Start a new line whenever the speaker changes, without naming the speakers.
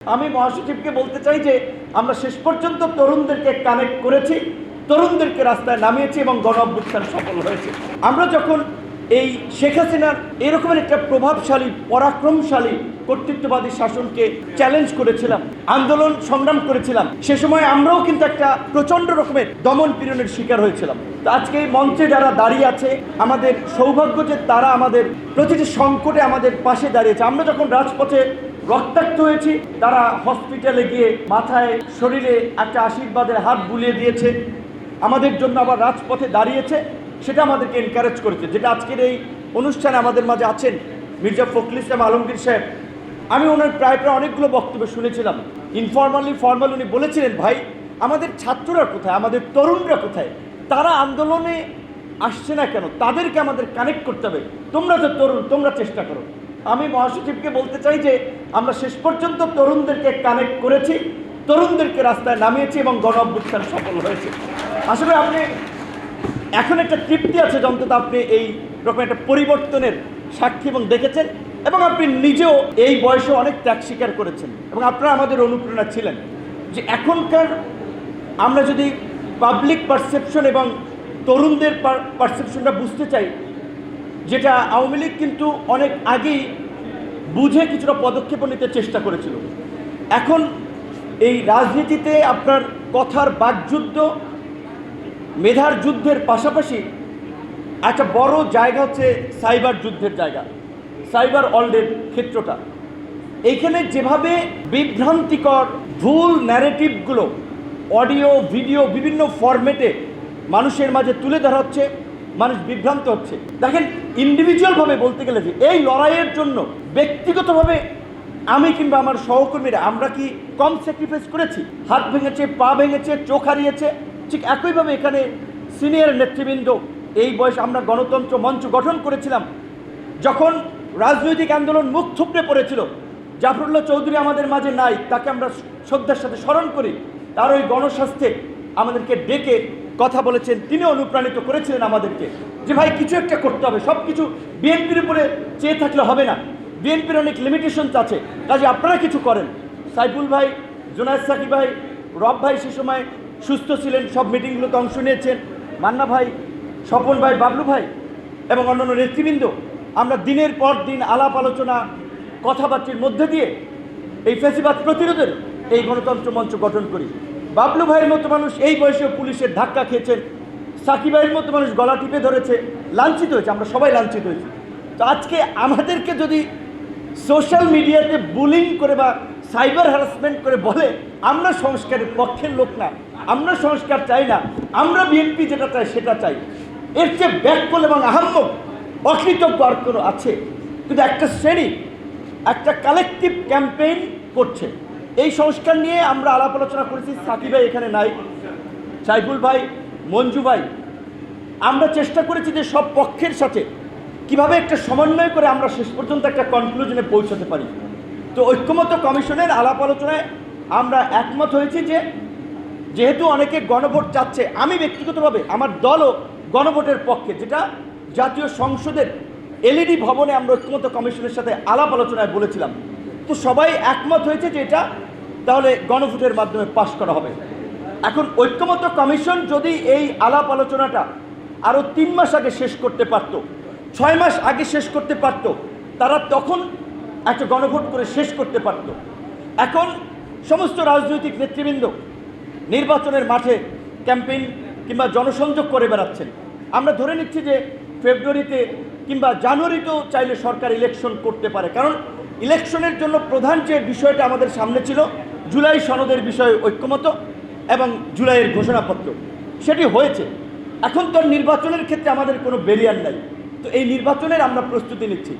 আমি মহাসচিবকে বলতে চাই যে আমরা শেষ পর্যন্ত তরুণদেরকে কানেক্ট করেছি, তরুণদেরকে রাস্তায় নামিয়েছি এবং গণ অভ্যুত্থান সফল হয়েছে। আমরা যখন এই শেখ হাসিনার এরকমের একটা প্রভাবশালী, পরাক্রমশালী কর্তৃত্ববাদী শাসনকে চ্যালেঞ্জ করেছিলাম, আন্দোলন সংগ্রাম করেছিলাম। সে সময় আমরাও কিন্তু একটা প্রচণ্ড রকমের দমন পীড়নের শিকার হয়েছিলাম। তো আজকে মঞ্চে যারা দাঁড়িয়ে আছে, আমাদের সৌভাগ্য যে তারা আমাদের প্রতিটি সংকটে আমাদের পাশে দাঁড়িয়েছে। আমরা যখন রাজপথে রক্তাক্ত হয়েছি, তারা হসপিটালে গিয়ে মাথায় শরীরে একটা আশীর্বাদের হাত বুলিয়ে দিয়েছে। আমাদের জন্য আবার রাজপথে দাঁড়িয়েছে, সেটা আমাদেরকে এনকারেজ করেছে। যেটা আজকের এই অনুষ্ঠানে আমাদের মাঝে আছেন মির্জা ফখরুল ইসলাম আলমগীর সাহেব। আমি ওনার প্রায় প্রায় অনেকগুলো বক্তব্য শুনেছিলাম। ইনফর্মালি ফর্মাল উনি বলেছিলেন, ভাই, আমাদের ছাত্ররা কোথায়? আমাদের তরুণরা কোথায়? তারা আন্দোলনে আসছে না কেন? তাদেরকে আমাদের কানেক্ট করতে হবে। তোমরা তো তরুণ, তোমরা চেষ্টা করো। আমি মহাসচিবকে বলতে চাই যে, আমরা শেষ পর্যন্ত তরুণদেরকে কানেক্ট করেছি, তরুণদেরকে রাস্তায় নামিয়েছি এবং গণ অভ্যুত্থান সফল হয়েছে। আসলে আপনি, এখন একটা তৃপ্তি আছে যে অন্তত আপনি এই রকম একটা পরিবর্তনের সাক্ষী এবং দেখেছেন। এবং আপনি নিজেও এই বয়সে অনেক ত্যাগ স্বীকার করেছেন। এবং আপনারা আমাদের অনুপ্রেরণা ছিলেন যে এখনকার আমরা যদি পাবলিক পারসেপশন এবং তরুণদের পারসেপশনটা বুঝতে চাই, যেটা আওয়ামী লীগ কিন্তু অনেক আগেই বুঝে কিছুটা পদক্ষেপ নিতে চেষ্টা করেছিল। এখন এই রাজনীতিতে আপনার কথার বাকযুদ্ধ, মেধার যুদ্ধের পাশাপাশি একটা বড় জায়গা হচ্ছে সাইবার যুদ্ধের জায়গা। সাইবার ওয়ার্ল্ডের ক্ষেত্রটা। এইখানে যেভাবে বিভ্রান্তিকর ভুল ন্যারেটিভগুলো অডিও ভিডিও বিভিন্ন ফরম্যাটে মানুষের মাঝে তুলে ধরা হচ্ছে, মানুষ বিভ্রান্ত হচ্ছে। দেখেন ইন্ডিভিজুয়ালভাবে বলতে গেলে যে এই লড়াইয়ের জন্য ব্যক্তিগতভাবে আমি কিংবা আমার সহকর্মীরা আমরা কি কম স্যাক্রিফাইস করেছি? হাত ভেঙেছে, পা ভেঙেছে, চোখ হারিয়েছে? ঠিক একইভাবে এখানে সিনিয়র নেতৃবৃন্দ, এই বয়স আমরা গণতন্ত্র মঞ্চ গঠন করেছিলাম, যখন রাজনৈতিক আন্দোলন মুখ থুপড়ে পড়েছিল। জাফরুল্লাহ চৌধুরী আমাদের মাঝে নাই, তাকে আমরা শ্রদ্ধার সাথে স্মরণ করি। তার ওই গণস্বাস্থ্যে আমাদেরকে ডেকে কথা বলেছেন, তিনি অনুপ্রাণিত করেছিলেন আমাদেরকে। যে ভাই, কিছু একটা করতে হবে সব কিছু বিএনপির উপরে চেয়ে থাকলে হবে না। বিএনপির অনেক লিমিটেশনস আছে, কাজে আপনারা কিছু করেন। সাইফুল ভাই, জোনায়দ সাকি ভাই, রব ভাই সে সময় সুস্থ ছিলেন, সব মিটিংগুলোতে অংশ নিয়েছেন। মান্না ভাই, স্বপন ভাই, বাবলু ভাই এবং অন্যান্য নেতৃবৃন্দ আমরা দিনের পর দিন আলাপ আলোচনা, কথাবার্তির মধ্যে দিয়ে এই ফেসিবাদ প্রতিরোধের এই গণতন্ত্র মঞ্চ গঠন করি। বাবলু ভাইয়ের মতো মানুষ এই বয়সে পুলিশের ধাক্কা খেয়েছেন, সাকি ভাইয়ের মতো মানুষ গলা টিপে ধরেছে, লাঞ্ছিত হয়েছে, আমরা সবাই লাঞ্ছিত হয়েছি। তো আজকে আমাদেরকে যদি সোশ্যাল মিডিয়াতে বুলিং করে বা সাইবার হ্যারাসমেন্ট করে বলে, আমরা সংস্কারের পক্ষের লোক না, আমরা সংস্কার চাই না, আমরা বিএনপি যেটা চাই সেটা চাই। এর চেয়ে ব্যাকল এবং আহাম্মক অকৃতজ্ঞ আর কোনো আছে, কিন্তু একটা শ্রেণি, একটা কালেকটিভ ক্যাম্পেইন করছে। এই সংস্কার নিয়ে আমরা আলাপ আলোচনা করেছি সাকি ভাই এখানে নাই, সাইফুল ভাই, মঞ্জু ভাই। আমরা চেষ্টা করেছি যে সব পক্ষের সাথে কীভাবে একটা সমন্বয় করে আমরা শেষ পর্যন্ত একটা কনক্লুশনে পৌঁছাতে পারি। তো ঐক্যমত কমিশনের আলাপ আলোচনায় আমরা একমত হয়েছি যে, যেহেতু অনেকে গণভোট চাচ্ছে, আমি ব্যক্তিগতভাবে আমার দলও গণভোটের পক্ষে, যেটা জাতীয় সংসদের এলইডি ভবনে আমরা ঐক্যমত কমিশনের সাথে আলাপ আলোচনায় বলেছিলাম। তো সবাই একমত হয়েছে যে এটা তাহলে গণভোটের মাধ্যমে পাশ করা হবে। এখন ঐক্যমত কমিশন যদি এই আলাপ আলোচনাটা আরও তিন মাস আগে শেষ করতে পারত, ছয় মাস আগে শেষ করতে পারত, তারা তখন একটা গণভোট করে শেষ করতে পারত। এখন সমস্ত রাজনৈতিক নেতৃবৃন্দ নির্বাচনের মাঠে ক্যাম্পেইন কিংবা জনসংযোগ করে বেড়াচ্ছেন। আমরা ধরে নিচ্ছি যে ফেব্রুয়ারিতে কিংবা জানুয়ারিতেও চাইলে সরকার ইলেকশন করতে পারে। কারণ ইলেকশনের জন্য প্রধান যে বিষয়টা আমাদের সামনে ছিল, জুলাই সনদের বিষয়ে ঐক্যমত এবং জুলাইয়ের ঘোষণাপত্র। সেটি হয়েছে। এখন তো নির্বাচনের ক্ষেত্রে আমাদের কোনো বেরিয়ার নাই। তো এই নির্বাচনের আমরা প্রস্তুতি নিচ্ছি।